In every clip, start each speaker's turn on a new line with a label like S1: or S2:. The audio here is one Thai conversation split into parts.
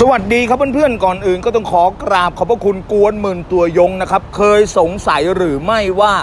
S1: สวัสดีครับเพื่อนๆก่อนอื่นก็ต้องขอกราบขอบพระคุณกวนหมื่นตัวยงนะครับ เคยสงสัยหรือไม่ว่า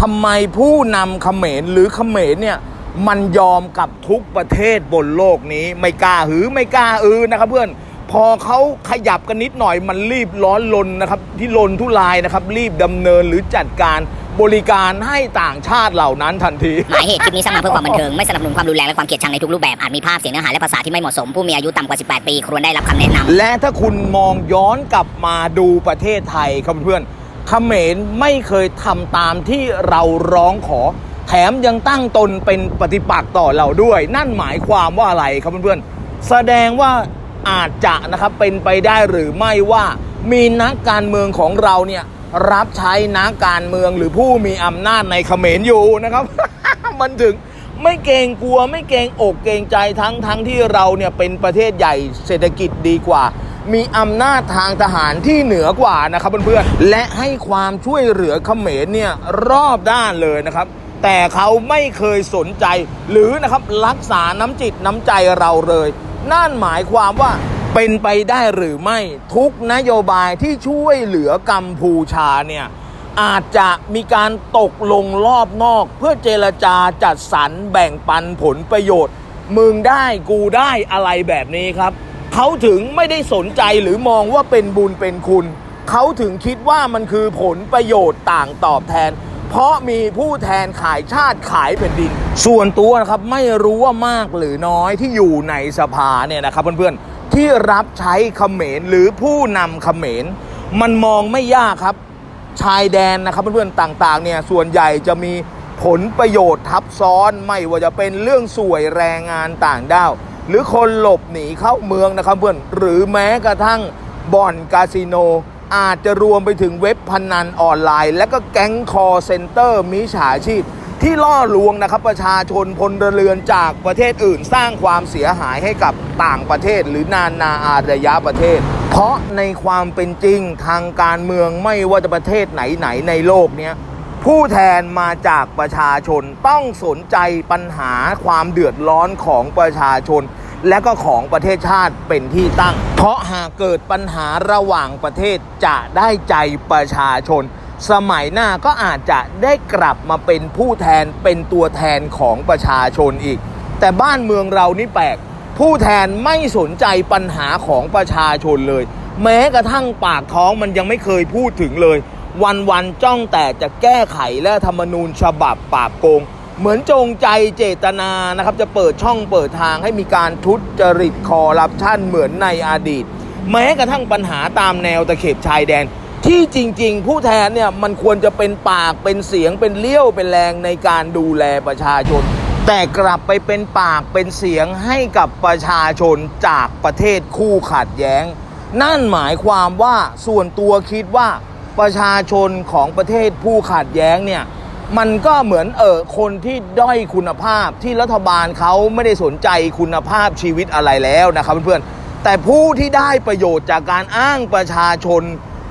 S1: ทำไมผู้นำเขมรหรือเขมรเนี่ยมันยอมกับทุกประเทศบนโลกนี้ไม่กล้าหือไม่กล้าอือนะครับเพื่อน พอเขาขยับกันนิดหน่อยมันรีบร้อนลนนะครับ ที่ลนทุลายนะครับ รีบดำเนินหรือจัดการบริการให้ต่างชาติเหล่านั้นทันที
S2: หมายเหตุคลิปนี้สร้างมาเพื่อความบันเทิง ไม่สนับสนุนความรุนแรงและความเกลียดชังในทุกรูปแบบ อาจมีภาพเสียงเนื้อหาและภาษาที่ไม่เหมาะสม ผู้มีอายุต่ำกว่า 18 ปี ควรได้รับคำแนะนำ
S1: และถ้าคุณมองย้อนกลับมาดูประเทศไทยครับเพื่อนเขมรไม่เคยทำตามที่เราร้องขอ แถมยังตั้งตนเป็นปฏิปักษ์ต่อเราด้วย นั่นหมายความว่าอะไรครับเพื่อนๆแสดงว่า อาจจะนะครับเป็นไปได้หรือไม่ว่ามีนักการเมืองของเราเนี่ยรับใช้นักการเมืองหรือผู้มีอำนาจในเขมรอยู่นะครับ มันถึงไม่เกรงกลัวไม่เกรงอกเกรงใจทั้งทั้งที่เราเนี่ยเป็นประเทศใหญ่เศรษฐกิจดีกว่า มีอำนาจทางทหารที่เหนือกว่านะครับเพื่อนๆและให้ความช่วยเหลือเขมรเนี่ยรอบด้านเลยนะครับ แต่เขาไม่เคยสนใจหรือนะครับรักษาน้ำจิตน้ำใจเราเลย นั่นหมายความว่าเป็นไปได้หรือไม่ทุกนโยบายที่ช่วยเหลือกัมพูชาเนี่ยอาจจะมีการตกลงรอบนอก เพื่อเจรจาจัดสรรแบ่งปันผลประโยชน์ มึงได้กูได้อะไรแบบนี้ครับ เขาถึงไม่ได้สนใจหรือมองว่าเป็นบุญเป็นคุณ เขาถึงคิดว่ามันคือผลประโยชน์ต่างตอบแทน เพราะมีผู้แทนขายชาติขายแผ่นดิน ส่วนตัวนะครับไม่รู้ว่ามากหรือน้อยที่อยู่ในสภาเนี่ยนะครับเพื่อนๆที่รับใช้เขมรหรือผู้นำเขมร มันมองไม่ยากครับ ชายแดนนะครับเพื่อนๆต่างๆเนี่ยส่วนใหญ่จะมีผลประโยชน์ทับซ้อนไม่ว่าจะเป็นเรื่องสวยแรงงานต่างด้าวหรือคนหลบหนีเข้าเมืองนะครับเพื่อนหรือแม้กระทั่งบ่อนคาสิโน อาจจะรวมไปถึงเว็บพนันออนไลน์ และก็แก๊งคอเซนเตอร์มิจฉาชีพ ที่ล่อลวงนะครับประชาชนพลเรือนจากประเทศอื่น สร้างความเสียหายให้กับต่างประเทศ หรือนานาอารยประเทศ เพราะในความเป็นจริงทางการเมืองไม่ว่าจะประเทศไหนๆในโลกเนี้ยผู้แทนมาจากประชาชนต้องสนใจปัญหาความเดือดร้อนของประชาชน และก็ของประเทศชาติเป็นที่ตั้ง เพราะหากเกิดปัญหาระหว่างประเทศจะได้ใจประชาชน สมัยหน้าก็อาจจะได้กลับมาเป็นผู้แทนเป็นตัวแทนของประชาชนอีก แต่บ้านเมืองเรานี่แปลก ผู้แทนไม่สนใจปัญหาของประชาชนเลย แม้กระทั่งปากท้องมันยังไม่เคยพูดถึงเลย วันๆจ้องแต่จะแก้ไขและธรรมนูญฉบับปราบโกง เหมือนจงใจเจตนานะครับ จะเปิดช่องเปิดทางให้มีการทุจริตคอร์รัปชันเหมือนในอดีต แม้กระทั่งปัญหาตามแนวตะเข็บชายแดน ที่จริง ๆ ผู้แทนเนี่ยมันควรจะเป็นปากเป็นเสียงเป็นเลี้ยวเป็นแรงในการดูแลประชาชน แต่กลับไปเป็นปากเป็นเสียงให้กับประชาชนจากประเทศคู่ขัดแย้ง นั่นหมายความว่าส่วนตัวคิดว่าประชาชนของประเทศผู้ขัดแย้งเนี่ย มันก็เหมือนเออคนที่ด้อยคุณภาพที่รัฐบาลเขาไม่ได้สนใจคุณภาพชีวิตอะไรแล้วนะครับเพื่อนๆแต่ผู้ที่ได้ประโยชน์จากการอ้างประชาชน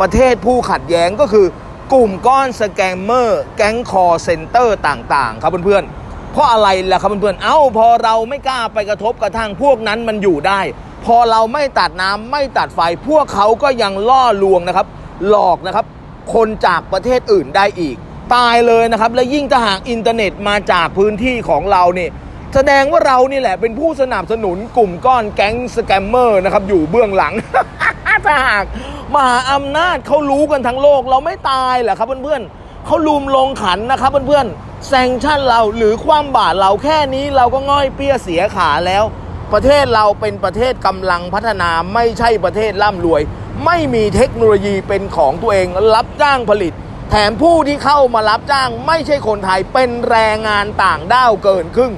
S1: ประเทศผู้ขัดแย้งก็คือกลุ่มก้อนสแกมเมอร์ แก๊งคอเซนเตอร์ต่างๆ ครับเพื่อนๆ เพราะอะไรล่ะครับเพื่อนๆ เอ้าพอเราไม่กล้าไปกระทบกระทั่งพวกนั้นมันอยู่ได้ พอเราไม่ตัดน้ำไม่ตัดไฟ พวกเขาก็ยังล่อลวงนะครับ หลอกนะครับ คนจากประเทศอื่นได้อีก ตายเลยนะครับ และยิ่งถ้าหากอินเทอร์เน็ตมาจากพื้นที่ของเราเนี่ยแสดงว่าเรานี่แหละเป็นผู้สนับสนุนกลุ่มก้อนแก๊งสแกมเมอร์นะครับอยู่เบื้องหลัง ถ้าหากมหาอำนาจเขารู้กันทั้งโลก เราไม่ตายเหรอครับเพื่อนๆเขาลุมลงขันนะครับเพื่อนๆแซงชั่นเราหรือความบาดเราแค่นี้เราก็ง่อยเปี้ยเสียขาแล้ว ประเทศเราเป็นประเทศกำลังพัฒนาไม่ใช่ประเทศร่ำรวย ไม่มีเทคโนโลยีเป็นของตัวเองรับจ้างผลิต แถมผู้ที่เข้ามารับจ้างไม่ใช่คนไทยเป็นแรงงานต่างด้าวเกินครึ่ง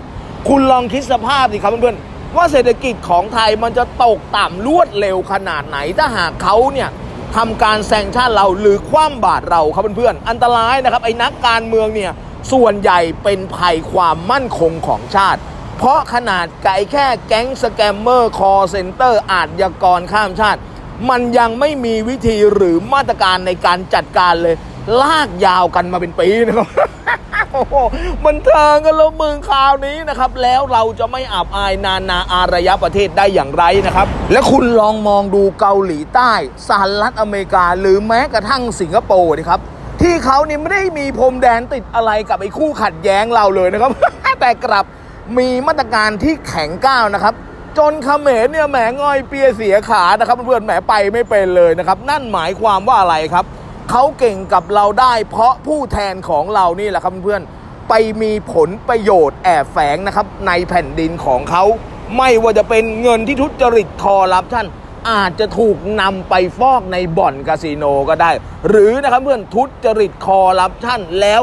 S1: คุณลองคิดสภาพสิครับเพื่อนๆว่าเศรษฐกิจของไทยมันจะตกต่ำรวดเร็วขนาดไหน ถ้าหากเขาเนี่ยทำการแซงชั่นเราหรือคว่ำบาตรเราครับเพื่อนๆอันตรายนะครับไอ้นักการเมืองเนี่ยส่วนใหญ่เป็นภัยความมั่นคงของชาติ เพราะขนาดไก่แค่แก๊งสแกมเมอร์คอเซ็นเตอร์อาชญากรข้ามชาติ มันยังไม่มีวิธีหรือมาตรการในการจัดการเลย ลากยาวกันมาเป็นปีนะครับโอ้โหบันเทิงกันแล้วมึงคราวนี้นะครับ แล้วเราจะไม่อับอายนานาอารยประเทศได้อย่างไรนะครับ และคุณลองมองดูเกาหลีใต้สหรัฐอเมริกา หรือแม้กระทั่งสิงคโปร์นะครับ ที่เขานี่ไม่ได้มีพรมแดนติดอะไรกับไอ้คู่ขัดแย้งเราเลยนะครับ แต่กลับมีมาตรการที่แข็งก้าวนะครับจนเขมรเนี่ยแหมง่อยเปียเสียขานะครับเพื่อนแหมไปไม่เป็นเลยนะครับ นั่นหมายความว่าอะไรครับ เขาเก่งกับเราได้ เพราะผู้แทนของเรานี่แหละครับเพื่อนไปมีผลประโยชน์แอบแฝงนะครับในแผ่นดินของเขา ไม่ว่าจะเป็นเงินที่ทุจริตคอร์รัปชันอาจจะถูกนำไปฟอกในบ่อนคาสิโนก็ได้ หรือนะครับเพื่อนทุจริตคอร์รัปชันแล้ว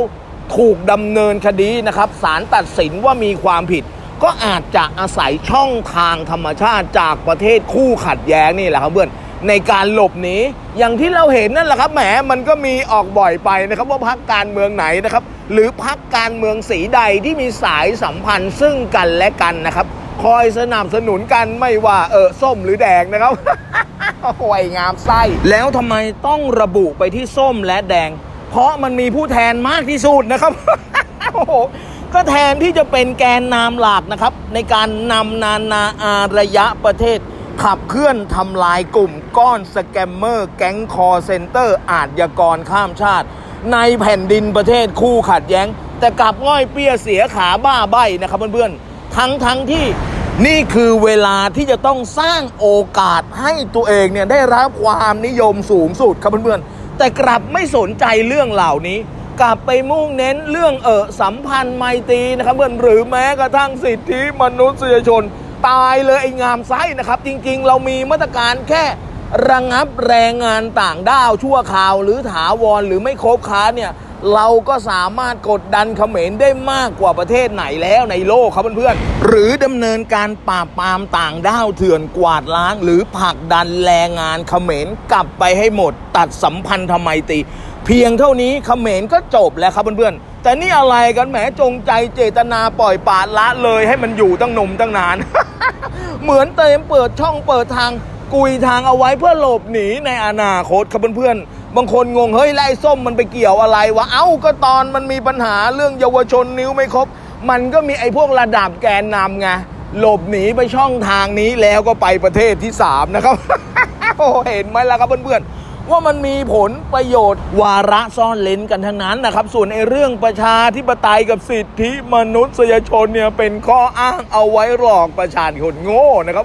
S1: ถูกดำเนินคดีนะครับศาลตัดสินว่ามีความผิด ก็อาจจะอาศัยช่องทางธรรมชาติจากประเทศคู่ขัดแย้งนี่แหละครับเพื่อน ในการหลบหนีอย่างที่เราเห็นนั่นแหละครับแหมมันก็มีออกบ่อยไปนะครับว่าพักการเมืองไหนนะครับ หรือพักการเมืองสีใดที่มีสายสัมพันธ์ซึ่งกันและกันนะครับ คอยสนับสนุนกันไม่ว่าเออส้มหรือแดงนะครับโอ้ยงามไส้แล้วทำไมต้องระบุไปที่ส้มและแดง เพราะมันมีผู้แทนมากที่สุดนะครับโอ้โหก็แทนที่จะเป็นแกนนำหลักนะครับ ในการนำนานาอารยะประเทศ ขับเคลื่อนทำลายกลุ่มก้อนสแกมเมอร์ แก๊งคอร์เซนเตอร์ อาชญากรข้ามชาติ ในแผ่นดินประเทศคู่ขัดแย้ง แต่กลับง่อยเปี้ยเสียขาบ้าใบนะครับเพื่อนๆ ทั้งทั้งที่นี่คือเวลาที่จะต้องสร้างโอกาสให้ตัวเองเนี่ยได้รับความนิยมสูงสุดครับเพื่อนๆ แต่กลับไม่สนใจเรื่องเหล่านี้ กลับไปมุ่งเน้นเรื่องเออสัมพันธ์ไมตรีนะครับเพื่อนหรือแม้กระทั่งสิทธิมนุษยชน ตายเลยไอ้งามไส้นะครับ จริงๆ เรามีมาตรการแค่ระงับแรงงานต่างด้าวชั่วคราว หรือถาวรหรือไม่ครบค้าเนี่ยเราก็สามารถกดดันเขมรได้มากกว่าประเทศไหนแล้วในโลกครับเพื่อนๆ หรือดำเนินการปราบปรามต่างด้าวเถื่อนกวาดล้าง หรือผลักดันแรงงานเขมรกลับไปให้หมด ตัดสัมพันธไมตรีเพียงเท่านี้เขมรก็จบแล้วครับเพื่อนๆ แต่นี่อะไรกันแหมจงใจเจตนาปล่อยปละละเลยให้มันอยู่ตั้งนมตั้งนาน เหมือนเต็มเปิดช่องเปิดทางกุยทางเอาไว้เพื่อหลบหนีในอนาคตครับเพื่อนๆ บางคนงงเฮ้ยไล่ส้มมันไปเกี่ยวอะไรวะ เอ้าก็ตอนมันมีปัญหาเรื่องเยาวชนนิ้วไม่ครบ มันก็มีไอ้พวกระดับแกนนำไงหลบหนีไปช่องทางนี้แล้วก็ไปประเทศที่ 3 นะครับ โอ้เห็นไหมล่ะครับเพื่อนๆ ว่ามันมีผลประโยชน์ วาระซ่อนเลนกันทั้งนั้นนะครับ ส่วนในเรื่องประชาธิปไตยกับสิทธิมนุษยชนเนี่ยเป็นข้ออ้างเอาไว้หลอกประชาชนโง่นะครับ